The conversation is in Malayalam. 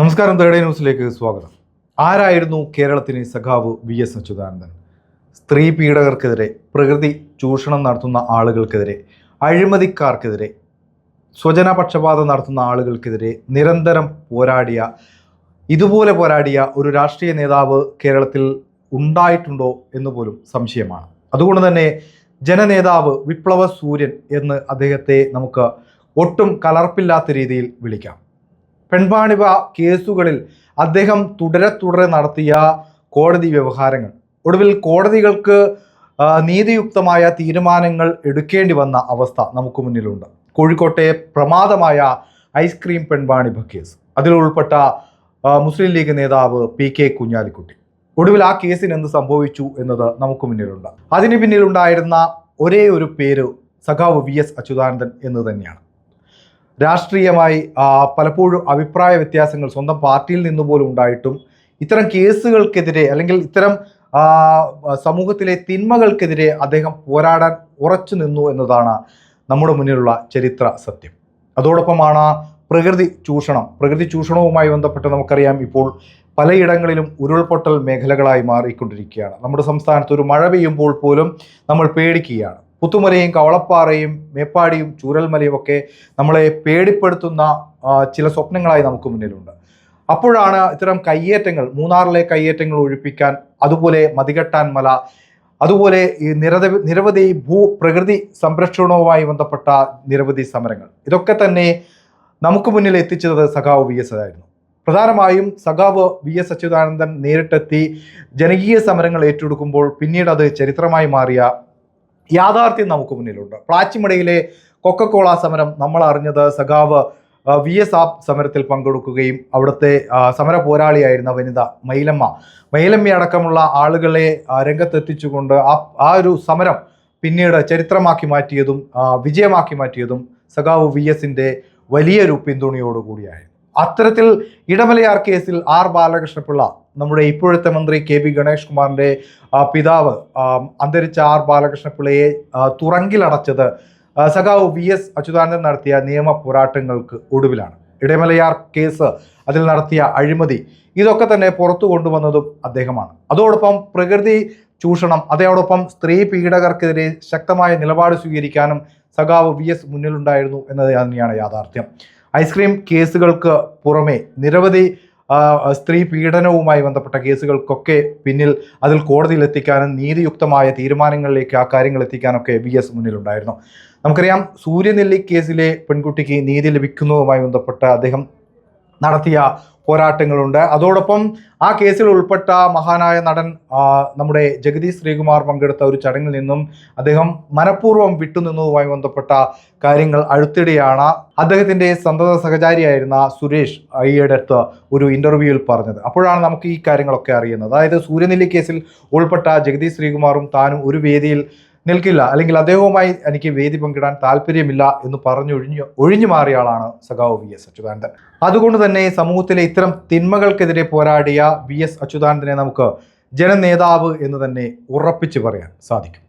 നമസ്കാരം തേർഡ് ന്യൂസിലേക്ക് സ്വാഗതം. ആരായിരുന്നു കേരളത്തിന് സഖാവ് വി എസ് അച്യുതാനന്ദൻ? സ്ത്രീ പീഡകർക്കെതിരെ പ്രകൃതി ചൂഷണം നടത്തുന്ന ആളുകൾക്കെതിരെ അഴിമതിക്കാർക്കെതിരെ സ്വജനപക്ഷപാതം നടത്തുന്ന ആളുകൾക്കെതിരെ നിരന്തരം പോരാടിയ ഇതുപോലെ പോരാടിയ ഒരു രാഷ്ട്രീയ നേതാവ് കേരളത്തിൽ ഉണ്ടായിട്ടുണ്ടോ എന്ന് പോലും സംശയമാണ്. അതുകൊണ്ട് തന്നെ ജനനേതാവ് വിപ്ലവ സൂര്യൻ എന്ന് അദ്ദേഹത്തെ നമുക്ക് ഒട്ടും കലർപ്പില്ലാത്ത രീതിയിൽ വിളിക്കാം. പെൺവാണിഭ കേസുകളിൽ അദ്ദേഹം തുടരെ തുടരെ നടത്തിയ കോടതി വ്യവഹാരങ്ങൾ. ഒടുവിൽ കോടതികൾക്ക് നീതിയുക്തമായ തീരുമാനങ്ങൾ എടുക്കേണ്ടി വന്ന അവസ്ഥ നമുക്ക് മുന്നിലുണ്ട്. കോഴിക്കോട്ടെ പ്രമാദമായ ഐസ്ക്രീം പെൺവാണിഭ കേസ്. അതിൽ ഉൾപ്പെട്ട മുസ്ലിം ലീഗ് നേതാവ് പി കെ കുഞ്ഞാലിക്കുട്ടി. ഒടുവിൽ ആ കേസിന് എന്ത് സംഭവിച്ചു എന്നത് നമുക്ക് മുന്നിലുണ്ട്. അതിന് പിന്നിലുണ്ടായിരുന്ന ഒരേ ഒരു പേര് സഖാവ് വി എസ് അച്യുതാനന്ദൻ എന്ന് തന്നെയാണ്. രാഷ്ട്രീയമായി പലപ്പോഴും അഭിപ്രായ വ്യത്യാസങ്ങൾ സ്വന്തം പാർട്ടിയിൽ നിന്ന് പോലും ഉണ്ടായിട്ടും ഇത്തരം കേസുകൾക്കെതിരെ അല്ലെങ്കിൽ ഇത്തരം സമൂഹത്തിലെ തിന്മകൾക്കെതിരെ അദ്ദേഹം പോരാടാൻ ഉറച്ചു നിന്നു എന്നതാണ് നമ്മുടെ മുന്നിലുള്ള ചരിത്ര സത്യം. അതോടൊപ്പമാണ് പ്രകൃതി ചൂഷണം. പ്രകൃതി ചൂഷണവുമായി ബന്ധപ്പെട്ട് നമുക്കറിയാം ഇപ്പോൾ പലയിടങ്ങളിലും ഉരുൾപൊട്ടൽ മേഖലകളായി മാറിക്കൊണ്ടിരിക്കുകയാണ്. നമ്മുടെ സംസ്ഥാനത്ത് ഒരു മഴ പെയ്യുമ്പോൾ പോലും നമ്മൾ പേടിക്കുകയാണ്. പുത്തുമലയും കവളപ്പാറയും മേപ്പാടിയും ചൂരൽമലയും ഒക്കെ നമ്മളെ പേടിപ്പെടുത്തുന്ന ചില സ്വപ്നങ്ങളായി നമുക്ക് മുന്നിലുണ്ട്. അപ്പോഴാണ് ഇത്തരം കയ്യേറ്റങ്ങൾ മൂന്നാറിലെ കയ്യേറ്റങ്ങൾ ഒഴിപ്പിക്കാൻ അതുപോലെ മതികെട്ടാൻ മല അതുപോലെ ഈ നിരവധി നിരവധി ഭൂ പ്രകൃതി സംരക്ഷണവുമായി ബന്ധപ്പെട്ട നിരവധി സമരങ്ങൾ. ഇതൊക്കെ തന്നെ നമുക്ക് മുന്നിൽ എത്തിച്ചത് സഖാവ് വി എസ് ആയിരുന്നു. പ്രധാനമായും സഖാവ് വി എസ് അച്യുതാനന്ദൻ നേരിട്ടെത്തി ജനകീയ സമരങ്ങൾ ഏറ്റെടുക്കുമ്പോൾ പിന്നീട് അത് ചരിത്രമായി മാറിയ യാഥാർത്ഥ്യം നമുക്ക് മുന്നിലുണ്ട്. പ്ലാച്ചിമടയിലെ കൊക്കക്കോള സമരം നമ്മൾ അറിഞ്ഞത് സഖാവ് വി എസ് ആപ്പ് സമരത്തിൽ പങ്കെടുക്കുകയും അവിടുത്തെ സമര പോരാളിയായിരുന്ന വനിത മൈലമ്മ. മൈലമ്മ അടക്കമുള്ള ആളുകളെ രംഗത്തെത്തിച്ചുകൊണ്ട് ആ ആ ഒരു സമരം പിന്നീട് ചരിത്രമാക്കി മാറ്റിയതും വിജയമാക്കി മാറ്റിയതും സഖാവ് വി എസിന്റെ വലിയൊരു പിന്തുണയോടുകൂടിയായിരുന്നു. അത്തരത്തിൽ ഇടമലയാർ കേസിൽ ആർ ബാലകൃഷ്ണപിള്ള നമ്മുടെ ഇപ്പോഴത്തെ മന്ത്രി കെ പി ഗണേഷ് കുമാറിന്റെ പിതാവ് അന്തരിച്ച ആർ ബാലകൃഷ്ണപിള്ളയെ തുറങ്കിലടച്ചത് സഖാവ് വി എസ് അച്യുതാനന്ദൻ നടത്തിയ നിയമ പോരാട്ടങ്ങൾക്ക് ഒടുവിലാണ്. ഇടമലയാർ കേസ് അതിൽ നടത്തിയ അഴിമതി ഇതൊക്കെ തന്നെ പുറത്തു കൊണ്ടുവന്നതും അദ്ദേഹമാണ്. അതോടൊപ്പം പ്രകൃതി ചൂഷണം അതോടൊപ്പം സ്ത്രീ പീഡകർക്കെതിരെ ശക്തമായ നിലപാട് സ്വീകരിക്കാനും സഖാവ് വി എസ് മുന്നിലുണ്ടായിരുന്നു എന്നത് തന്നെയാണ് യാഥാർത്ഥ്യം. ഐസ്ക്രീം കേസുകൾക്ക് പുറമെ നിരവധി സ്ത്രീ പീഡനവുമായി ബന്ധപ്പെട്ട കേസുകൾക്കൊക്കെ പിന്നിൽ അതിൽ കോടതിയിൽ എത്തിക്കാനും നീതിയുക്തമായ തീരുമാനങ്ങളിലേക്ക് ആ കാര്യങ്ങൾ എത്തിക്കാനൊക്കെ വി എസ് മുന്നിലുണ്ടായിരുന്നു. നമുക്കറിയാം സൂര്യനെല്ലി കേസിലെ പെൺകുട്ടിക്ക് നീതി ലഭിക്കുന്നതുമായി ബന്ധപ്പെട്ട് അദ്ദേഹം നടത്തിയ പോരാട്ടങ്ങളുണ്ട്. അതോടൊപ്പം ആ കേസിൽ ഉൾപ്പെട്ട മഹാനായ നടൻ നമ്മുടെ ജഗദീഷ് ശ്രീകുമാർ പങ്കെടുത്ത ഒരു ചടങ്ങിൽ നിന്നും അദ്ദേഹം മനഃപൂർവം വിട്ടുനിന്നതുമായി ബന്ധപ്പെട്ട കാര്യങ്ങൾ അടുത്തിടെയാണ് അദ്ദേഹത്തിന്റെ സന്തത സഹചാരിയായിരുന്ന സുരേഷ് ഈയടുത്ത് ഒരു ഇന്റർവ്യൂവിൽ പറഞ്ഞത്. അപ്പോഴാണ് നമുക്ക് ഈ കാര്യങ്ങളൊക്കെ അറിയുന്നത്. അതായത് സൂര്യനെല്ലി കേസിൽ ഉൾപ്പെട്ട ജഗദീഷ് ശ്രീകുമാറും താനും ഒരു വേദിയിൽ നിൽക്കില്ല. അല്ലെങ്കിൽ അദ്ദേഹവുമായി എനിക്ക് വേദി പങ്കിടാൻ താല്പര്യമില്ല എന്ന് പറഞ്ഞൊഴിഞ്ഞു ഒഴിഞ്ഞു മാറിയ ആളാണ് സഖാവ് വി എസ് അച്യുതാനന്ദൻ. അതുകൊണ്ട് തന്നെ സമൂഹത്തിലെ ഇത്തരം തിന്മകൾക്കെതിരെ പോരാടിയ വി എസ് അച്യുതാനന്ദനെ നമുക്ക് ജനനേതാവ് എന്ന് തന്നെ ഉറപ്പിച്ചു പറയാൻ സാധിക്കും.